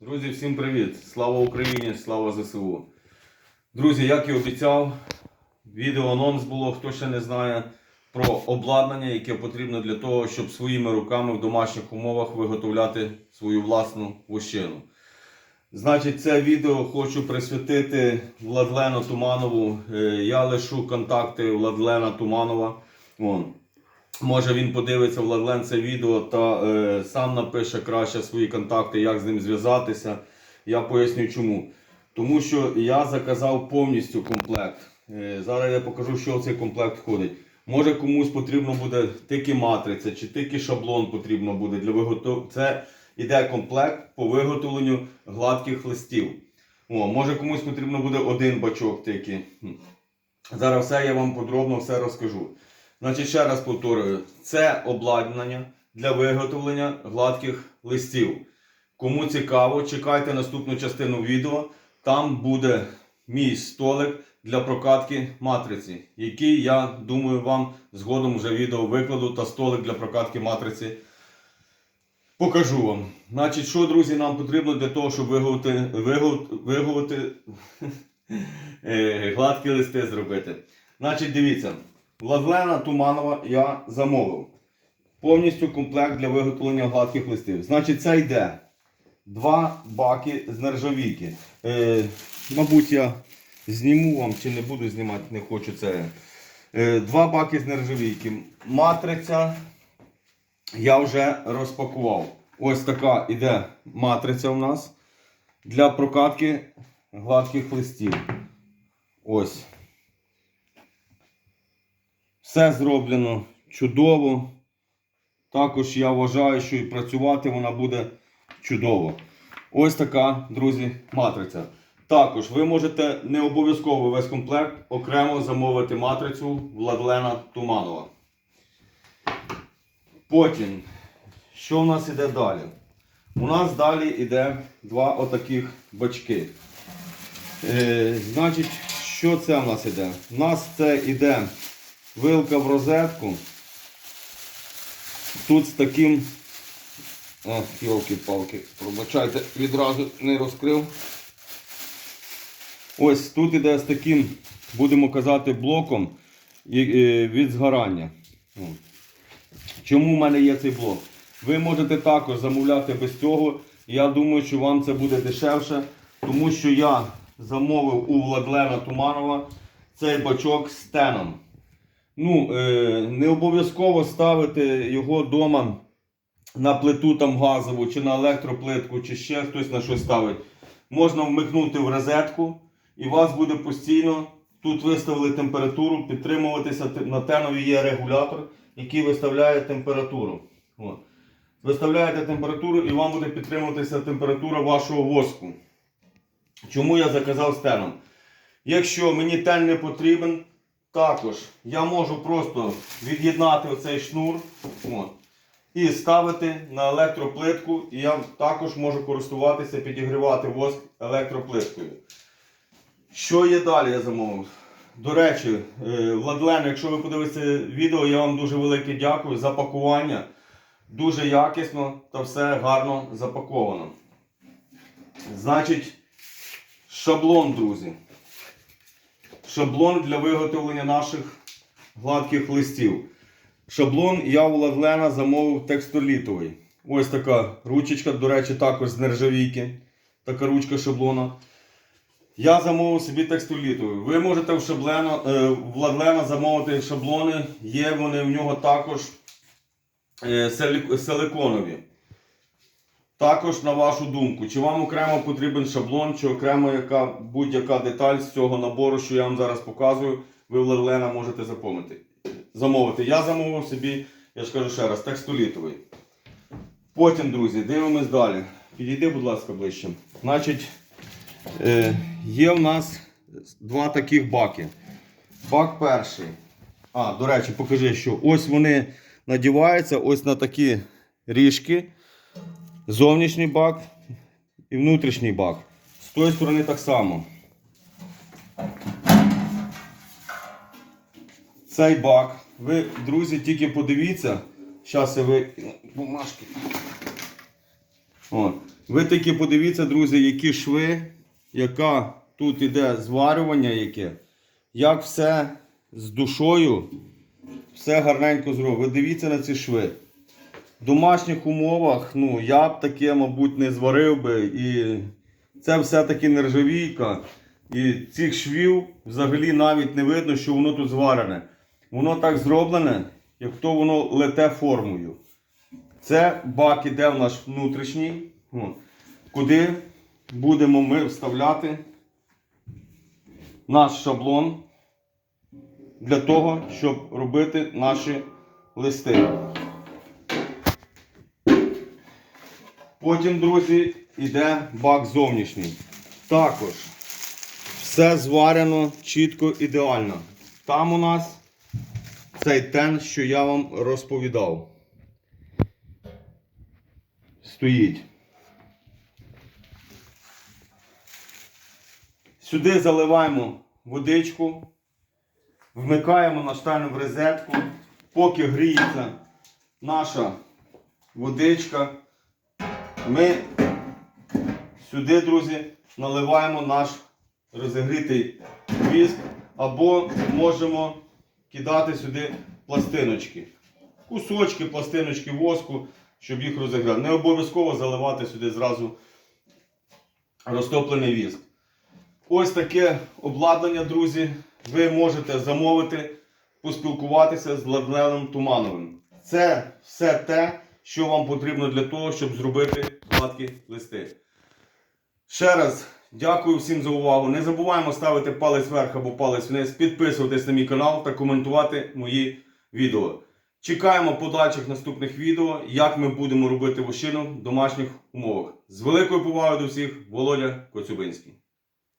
Друзі, всім привіт! Слава Україні! Слава ЗСУ! Друзі, як і обіцяв, відео анонс було, хто ще не знає, про обладнання, яке потрібно для того, щоб своїми руками в домашніх умовах виготовляти свою власну вощину. Значить, це відео хочу присвятити Владлену Туманову. Е, Я лишу контакти Владлена Туманова. Може він подивиться Владлен це відео та е, сам напише краще свої контакти, як з ним зв'язатися. Я поясню чому. Тому що я заказав повністю комплект. Е, зараз я покажу, що в цей комплект входить. Може комусь потрібно буде тільки матриця чи тільки шаблон потрібно буде для виготовлення. Це іде комплект по виготовленню гладких листів. О, може комусь потрібно буде один бачок тільки. Зараз все я вам подробно все розкажу. Значить, ще раз повторюю, це обладнання для виготовлення гладких листів. Кому цікаво, чекайте наступну частину відео. Там буде мій столик для прокатки матриці, який я думаю вам згодом вже відео викладу та столик для прокатки матриці покажу вам. Значить, що, друзі, нам потрібно для того, щоб виготовити, виготовити е, гладкі листи зробити. Значить, дивіться. Владлена Туманова я замовив. Повністю комплект для виготовлення гладких листів. Значить, це йде два баки з нержавійки. Е, мабуть, я зніму вам чи не буду знімати, не хочу це. Е, два баки з нержавійки. Матриця я вже розпакував. Ось така іде матриця у нас для прокатки гладких листів. Ось. Все зроблено чудово. Також я вважаю, що і працювати вона буде чудово. Ось така, друзі, матриця. Також ви можете не обов'язково весь комплект окремо замовити матрицю Владлена Туманова. Потім, що в нас іде далі? У нас далі йде два отаких бачки. Е, значить, що це в нас іде? У нас це іде вилка в розетку. Тут з таким. О, палки пробачайте, відразу не розкрив. Ось тут іде з таким, будемо казати, блоком е, від згорання. Чому в мене є цей блок? Ви можете також замовляти без цього. Я думаю, що вам це буде дешевше, тому що я замовив у Владлена Туманова цей бачок з теном. Ну, е, не обов'язково ставити його вдома на плиту там газову, чи на електроплитку, чи ще хтось на щось ставить. Можна вмикнути в розетку, і у вас буде постійно. Тут виставили температуру, підтримуватися на тенові є регулятор, який виставляє температуру. От. Виставляєте температуру і вам буде підтримуватися температура вашого воску. Чому я заказав з теном? Якщо мені тен не потрібен, також я можу просто від'єднати оцей шнур от, і ставити на електроплитку. І я також можу користуватися, підігрівати воск електроплиткою. Що є далі, я замовив? До речі, е, Владлен, якщо ви подивитеся відео, я вам дуже велике дякую за пакування. Дуже якісно та все гарно запаковано. Значить, шаблон, друзі. Шаблон для виготовлення наших гладких листів. Шаблон я у Ладлена замовив текстолітовий. Ось така ручечка, до речі, також з нержавійки. Така ручка шаблона. Я замовив собі текстолітовий. Ви можете в шаблена, е, в Владлена замовити шаблони. Є вони в нього також е, силиконові. Також на вашу думку, чи вам окремо потрібен шаблон, чи окремо яка, будь-яка деталь з цього набору, що я вам зараз показую, ви в Лерлена можете запомнити. замовити. Я замовив собі, я ж кажу ще раз, текстолітовий. Потім, друзі, дивимось далі. Підійди, будь ласка, ближче. Значить, е, є в нас два таких баки. Бак перший. А, до речі, покажи, що ось вони надіваються ось на такі ріжки. Зовнішній бак і внутрішній бак. З тої сторони так само. Цей бак. Ви, друзі, тільки подивіться. Зараз я ви бумажки. Ви таки подивіться, друзі, які шви, яка тут іде зварювання, яке, як все з душою, все гарненько зроблено. Ви дивіться на ці шви. Домашніх умовах, ну, я б таке, мабуть, не зварив би. І це все-таки нержавійка. І цих швів взагалі навіть не видно, що воно тут зварене. Воно так зроблене, як то воно лете формою. Це бак іде в наш внутрішній, куди будемо ми вставляти наш шаблон для того, щоб робити наші листи. Потім, друзі, йде бак зовнішній. Також все зварено чітко ідеально. Там у нас цей тен, що я вам розповідав. Стоїть. Сюди заливаємо водичку, вмикаємо на штайн в розетку, поки гріється наша водичка. Ми сюди, друзі, наливаємо наш розігрітий віск або можемо кидати сюди пластиночки. Кусочки, пластиночки воску, щоб їх розіграти. Не обов'язково заливати сюди зразу розтоплений віск. Ось таке обладнання, друзі, ви можете замовити, поспілкуватися з Владленом Тумановим. Це все те, що вам потрібно для того, щоб зробити гладкі листи. Ще раз дякую всім за увагу. Не забуваємо ставити палець вверх або палець вниз, підписуватись на мій канал та коментувати мої відео. Чекаємо подальших наступних відео, як ми будемо робити вощину в домашніх умовах. З великою повагою до всіх, Володя Коцюбинський.